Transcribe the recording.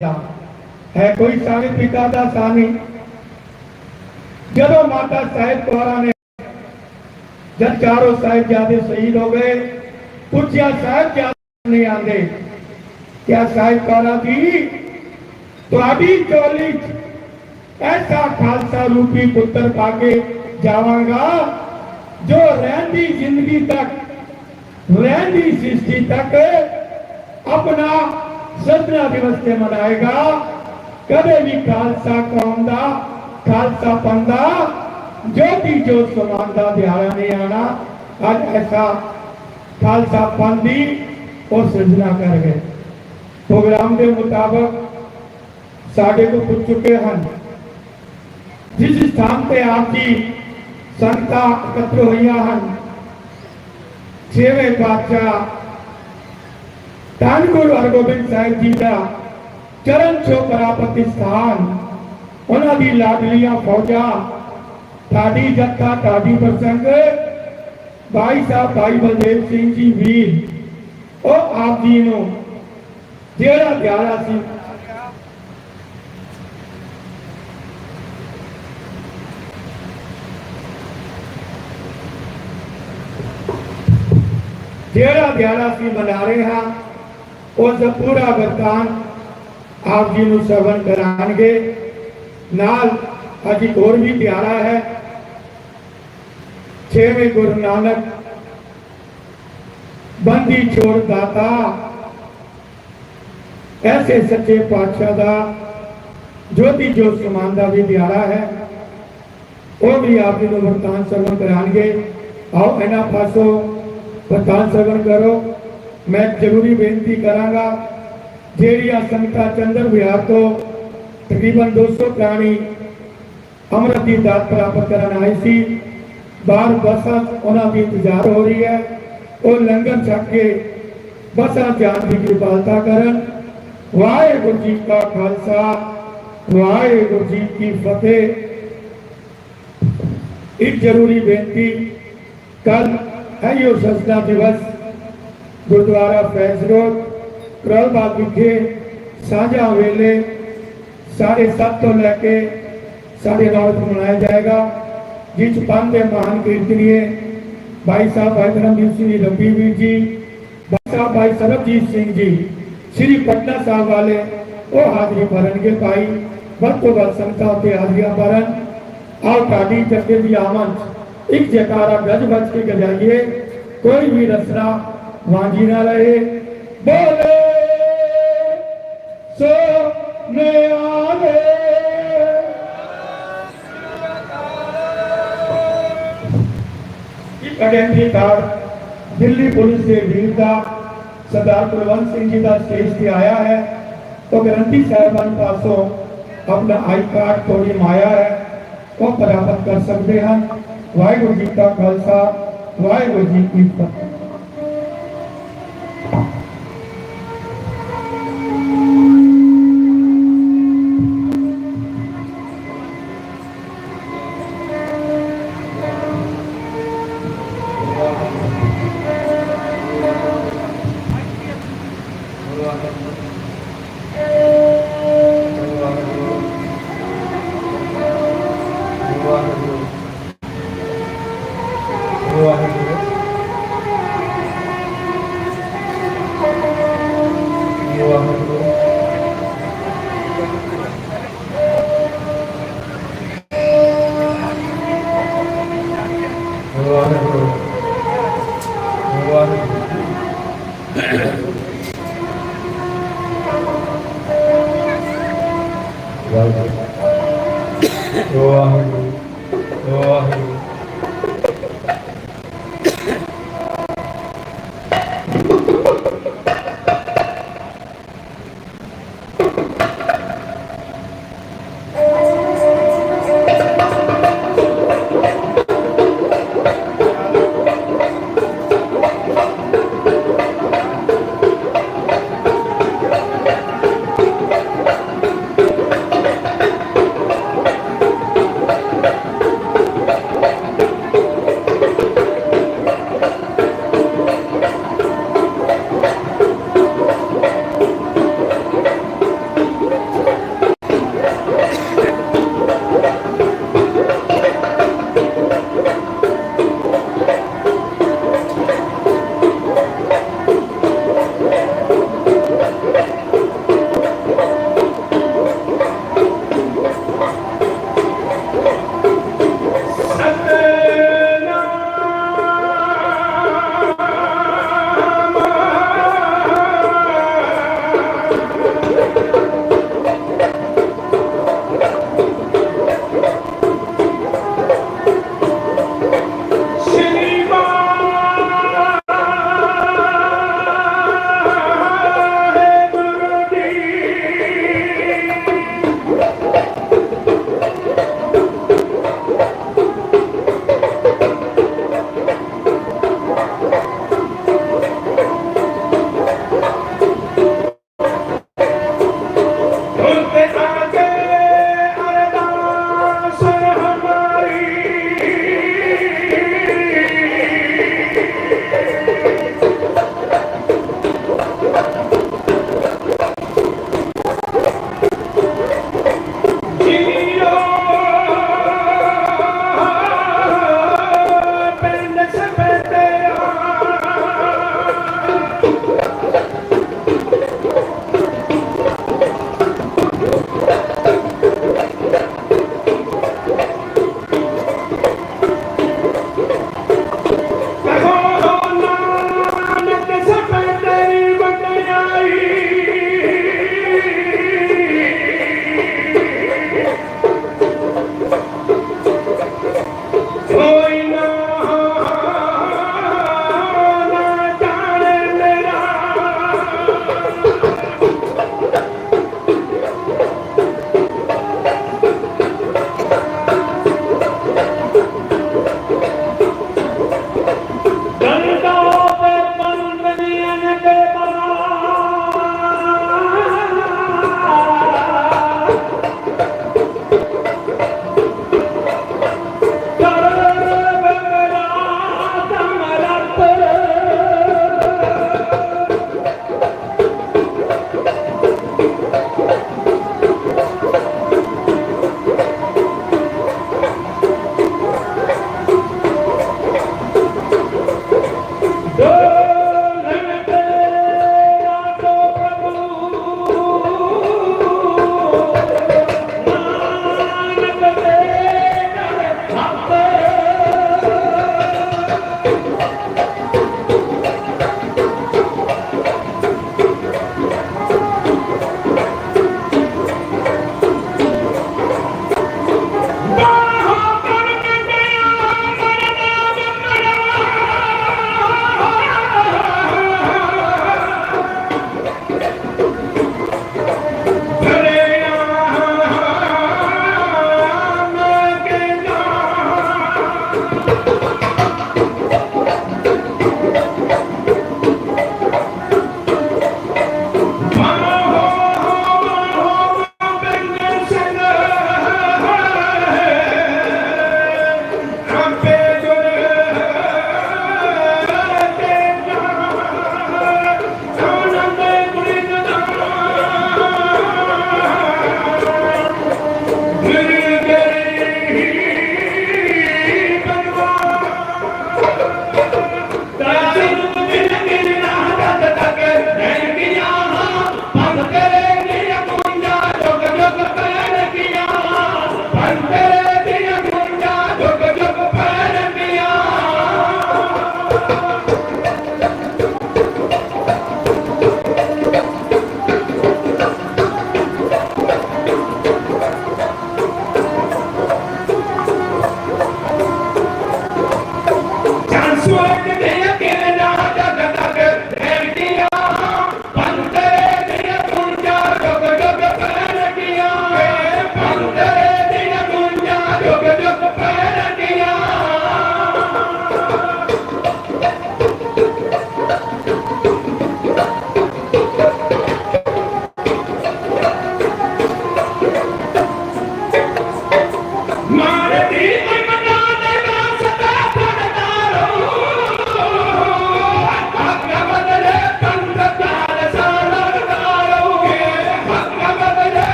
ਹੈ ਕੋਈ ਸਾਰੇ ਪਿਤਾ ਦਾ ਸਾਨੀ ਜਦੋਂ ਮਾਤਾ ਸਾਹਿਬ ਕੌਰਾਂ ਨੇ ਜਦ ਚਾਰੋਂ ਸਾਹਿਬਜ਼ਾਦੇ ਸ਼ਹੀਦ ਹੋ ਗਏ ਪੁੱਛਿਆ ਸਾਹਿਬਜ਼ਾਦੇ ਨਹੀਂ ਆਂਦੇ ਕਿਆ ਸਾਹਿਬ ਕੌਰਾਂ ਦੀ ਤੁਹਾਡੀ ਝੋਲੀ 'ਚ ਐਸਾ ਖਾਲਸਾ ਰੂਪੀ ਪੁੱਤਰ ਪਾ ਕੇ ਜਾਵਾਂਗਾ ਜੋ ਰਹਿੰਦੀ ਜ਼ਿੰਦਗੀ ਤੱਕ ਰਹਿੰਦੀ ਸ੍ਰਿਸ਼ਟੀ ਤੱਕ ਆਪਣਾ ਸਦਨਾ ਦਿਵਸ ਤੇ ਮਨਾਏਗਾ ਕਦੇ ਵੀ ਖਾਲਸਾ ਕੌਮ ਦਾ ਖਾਲਸਾ ਪੰਦਾ ਜੋਤੀ ਜੋਤ ਸਮਾਨ ਦਾ ਦਿਹਾੜਾ ਨਹੀਂ ਆਣਾ ਅੱਜ ਐਸਾ ਖਾਲਸਾ ਪੰਥ ਦੀ ਉਹ ਸਿਰਜਣਾ ਕਰ ਗਏ ਪ੍ਰੋਗਰਾਮ ਦੇ ਮੁਤਾਬਕ ਸਾਡੇ ਕੋਲ ਪੁੱਜ ਚੁੱਕੇ ਹਨ ਜਿਸ ਸਥਾਨ ਤੇ ਆਪ ਜੀ ਸੰਗਤਾਂ ਇਕੱਤਰ ਹੋਈਆਂ ਹਨ ਛੇਵੇਂ ਪਾਤਸ਼ਾਹ ਧੰਨ ਗੁਰੂ ਹਰਗੋਬਿੰਦ ਸਾਹਿਬ ਜੀ ਦਾ ਚਰਨ ਛੋਪਰਾ ਪ੍ਰਤਿਸਥਾਨ ਉਹਨਾਂ ਦੀ ਲਾਡਲੀਆਂ ਫੌਜਾਂ ਸਾਡੀ ਜੱਥਾ ਸਾਡੀ ਪ੍ਰਸੰਗ ਭਾਈ ਸਾਹਿਬ ਭਾਈ ਬਲਦੇਵ ਸਿੰਘ ਜੀ ਵੀਰ ਉਹ ਆਪ ਜੀ ਨੂੰ ਜਿਹੜਾ ਦਿਹਾੜਾ ਸੀ ਜਿਹੜਾ ਦਿਹਾੜਾ ਸੀ ਮਨਾ ਰਹੇ ਹਾਂ ਉਸ ਦਾ ਪੂਰਾ ਵਰਤਾਨ ਆਪ ਜੀ ਨੂੰ ਸਵਨ ਕਰਾਂਗੇ ਨਾਲ ਅੱਜ ਇੱਕ ਹੋਰ ਵੀ ਦਿਹਾੜਾ ਹੈ। ਛੇਵੇਂ ਗੁਰੂ ਨਾਨਕ ਬੰਦੀ ਛੋੜ ਦਾਤਾ। ਐਸੇ ਸੱਚੇ ਪਾਤਸ਼ਾਹ ਦਾ ਜੋਤੀ ਜੋਤ ਸਮਾਨ ਦਾ ਵੀ ਦਿਹਾੜਾ ਹੈ। ਉਹ ਵੀ ਆਪ ਜੀ ਨੂੰ ਵਰਤਾਨ ਸਵਨ ਕਰਾਂਗੇ ਆਓ ਇਹਨਾਂ ਪਾਸੋਂ ਵਰਤਾਨ ਸਵਨ ਕਰੋ। ਮੈਂ ਜ਼ਰੂਰੀ ਬੇਨਤੀ ਕਰਾਂਗਾ ਜਿਹੜੀਆਂ ਸੰਗਤਾਂ ਚੰਦਰ ਵਿਹਾਰ ਤੋਂ ਤਕਰੀਬਨ 200 ਪ੍ਰਾਣੀ ਅੰਮ੍ਰਿਤ ਦੀ ਦਾਤ ਪ੍ਰਾਪਤ ਕਰਨ ਆਏ ਸੀ, ਬਾਹਰ ਬੱਸਾਂ ਉਹਨਾਂ ਦੀ ਇੰਤਜ਼ਾਰ ਹੋ ਰਹੀ ਹੈ, ਉਹ ਲੰਗਰ ਛੱਕ ਕੇ ਬੱਸਾਂ ਜਾਣ ਦੀ ਕਿਰਪਾਲਤਾ ਕਰਨ। ਵਾਹਿਗੁਰੂ ਜੀ ਕਾ ਖਾਲਸਾ, ਵਾਹਿਗੁਰੂ ਜੀ ਕੀ ਫਤਿਹ। ਇੱਕ ਜ਼ਰੂਰੀ ਬੇਨਤੀ ਕੱਲ ਹੈ ਇਹ ਸਜਦਾ ਦਿਵਸ ਗੁਰਦੁਆਰਾ ਫੈਜ਼ ਰੋਡ ਕਰਲ ਬਾਗ ਵਿਖੇ ਸਾਂਝਾ ਵੇਲੇ ਸਾਢੇ ਸੱਤ ਤੋਂ ਲੈ ਕੇ ਸਾਢੇ ਨੌ ਤੱਕ ਮਨਾਇਆ ਜਾਏਗਾ ਜਿਸ ਪੰਜ ਦੇ ਮਹਾਨ ਕੀਰਤਨੀਏ ਭਾਈ ਸਾਹਿਬ ਭਾਈ ਧਰਮਜੀਤ ਸਿੰਘ ਜੀ ਲੰਬੀ ਵੀਰ ਜੀ ਭਾਈ ਸਾਹਿਬ ਭਾਈ ਸਰਬਜੀਤ ਸਿੰਘ ਜੀ ਸ੍ਰੀ ਪਟਨਾ ਸਾਹਿਬ ਵਾਲੇ ਉਹ ਹਾਜ਼ਰੀ ਭਰਨਗੇ ਭਾਈ ਵੱਧ ਤੋਂ ਵੱਧ ਸੰਗਤਾਂ ਉੱਤੇ ਹਾਜ਼ਰੀਆਂ ਭਰਨ ਆਓ ਤੁਹਾਡੀ ਜੱਥੇ ਦੀ ਆਮਦ ਇੱਕ ਜਕਾਰਾ ਗੱਜ ਵੱਜ ਕੇ ਗਜਾਈਏ ਕੋਈ ਵੀ ਰਸਨਾ वाजी ना रहे बोले, सोने आवे। अकेडमी तार, दिल्ली पुलिस के वीरता, सरदार कुलवंत सिंह जी का स्टेज पे आया है। तो ग्रंथी साहबान पासों अपना आई कार्ड थोड़ी माया है, वो प्राप्त कर सकते हैं। वाहेगुरु जी का खालसा, वाहेगुरु जी की फतेह।